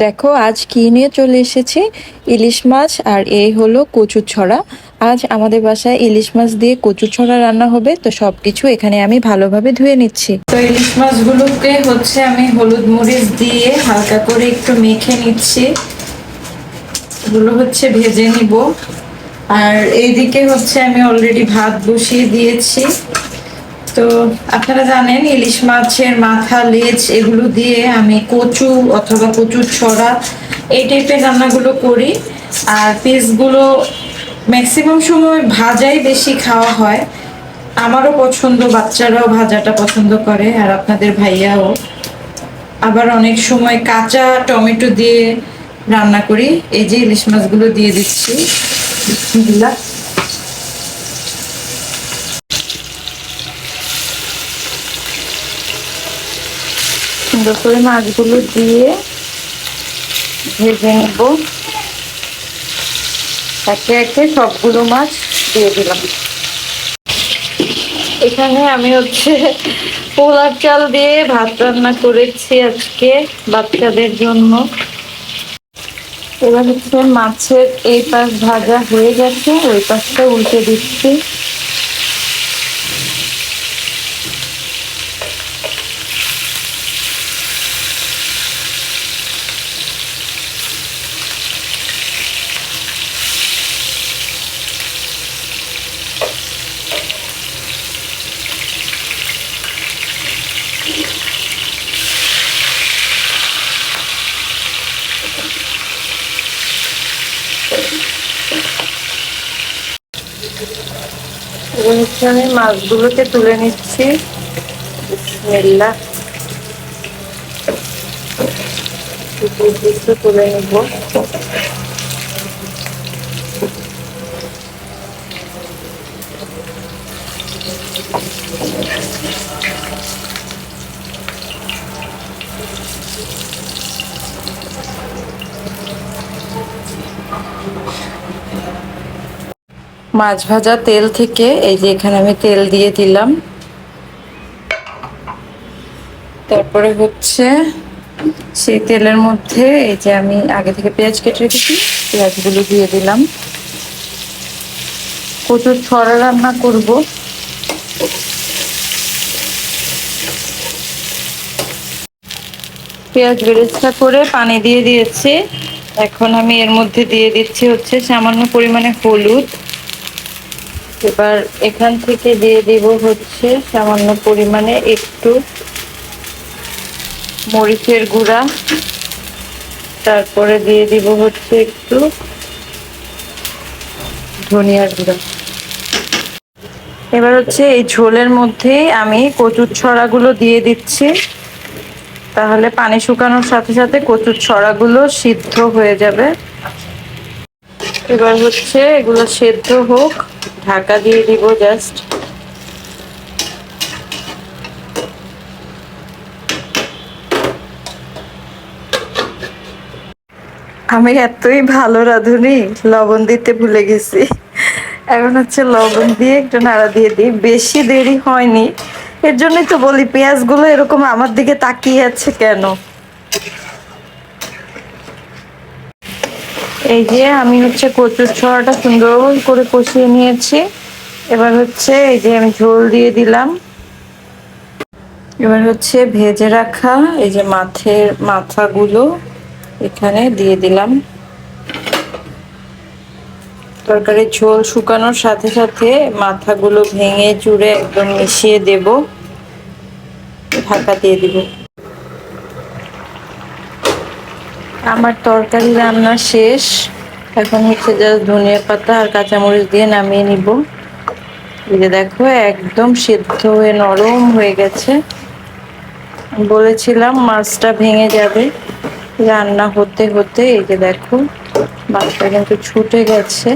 দেখো, আজ কি নিয়ে চলে এসেছি? ইলিশ মাছ আর এই হলো কচু ছড়া। আজ আমাদের বাসায় ইলিশ মাছ দিয়ে কচু ছড়া রান্না হবে, তো সবকিছু এখানে আমি ভালোভাবে ধুয়ে নিচ্ছি। তো ইলিশ মাছগুলোকে হচ্ছে আমি হলুদ মরিচ দিয়ে হালকা করে একটু মেখে নিচ্ছি। এগুলো হচ্ছে ভেজে নিব। আর এইদিকে হচ্ছে আমি অলরেডি ভাত বসিয়ে দিয়েছি। তো আপনারা জানেন, ইলিশ মাছের মাথা, লেজ, এগুলো দিয়ে আমি কচু অথবা কচুর ছড়া, এই টাইপের রান্নাগুলো করি। আর পিসগুলো ম্যাক্সিমাম সময় ভাজাই বেশি খাওয়া হয়। আমারও পছন্দ, বাচ্চারাও ভাজাটা পছন্দ করে, আর আপনাদের ভাইয়াও। আবার অনেক সময় কাঁচা টমেটো দিয়ে রান্না করি। এই যে ইলিশ মাছগুলো দিয়ে দিচ্ছি। সুন্দর করে মাছগুলো দিয়ে ভেজে নেব। একে একে সবগুলো মাছ দিয়ে দিলাম। এখানে আমি হচ্ছে পোলার চাল দিয়ে ভাত রান্না করেছি আজকে বাচ্চাদের জন্য। এবার হচ্ছে মাছের এই পাশ ভাজা হয়ে গেছে, ওই পাশটা উল্টে দিচ্ছি। এবার আমি মাছগুলোকে তুলে নিচ্ছি। একটু তুলে নিব। মাছ ভাজা তেল থেকে, এই যে এখানে আমি তেল দিয়ে দিলাম। তারপরে হচ্ছে সেই তেলের মধ্যে এই যে আমি আগে থেকে পেঁয়াজ কেটে রেখেছি, পেঁয়াজগুলো দিয়ে দিলাম। কচুর ছড়া রান্না করব। পেঁয়াজ বেরেস্তা করে পানি দিয়ে দিয়েছি। এখন আমি এর মধ্যে দিয়ে দিচ্ছি হচ্ছে সামান্য পরিমাণে হলুদ। এবার এখান থেকে দিয়ে দিব হচ্ছে সামান্য পরিমাণে একটু মরিচের গুঁড়া। তারপরে দিয়ে দিব হচ্ছে একটু ধনিয়ার গুঁড়া। এবার হচ্ছে এই ঝোলের মধ্যে আমি কচুর ছড়াগুলো দিয়ে দিচ্ছি। তাহলে পানি শুকানোর সাথে সাথে কচুর ছড়াগুলো সিদ্ধ হয়ে যাবে। এবার হচ্ছে এগুলো সেদ্ধ হোক। ঢাকা দিয়ে দিব জাস্ট আমি এতই ভালো, রাঁধুনি, লবণ দিতে ভুলে গেছি। এখন হচ্ছে লবণ দিয়ে একটু নাড়া দিয়ে দিই। বেশি দেরি হয়নি। এর জন্যই তো বলি, পেঁয়াজগুলো এরকম আমার দিকে তাকিয়ে আছে কেন? এই যে আমি হচ্ছে কচুর ছড়াটা সুন্দর করে কষিয়ে নিয়েছি। এবার হচ্ছে এই যে আমি ঝোল দিয়ে দিলাম। এবার হচ্ছে ভেজে রাখা এই যে মাছের মাথাগুলো এখানে দিয়ে দিলাম। তরকারির ঝোল শুকানোর সাথে সাথে মাথাগুলো ভেঙে চুড়ে একদম মিশিয়ে দেব। ঢাকা দিয়ে দিব। আমার তরকারি রান্না শেষ। এখন হচ্ছে জাস্ট ধনিয়া পাতা আর কাঁচামরিচ দিয়ে নামিয়ে নিব। এই যে দেখো, একদম সিদ্ধ হয়ে নরম হয়ে গেছে। বলেছিলাম মাছটা ভেঙে যাবে। রান্না হতে হতে এই যে দেখো, মাছটা কিন্তু ছুটে গেছে।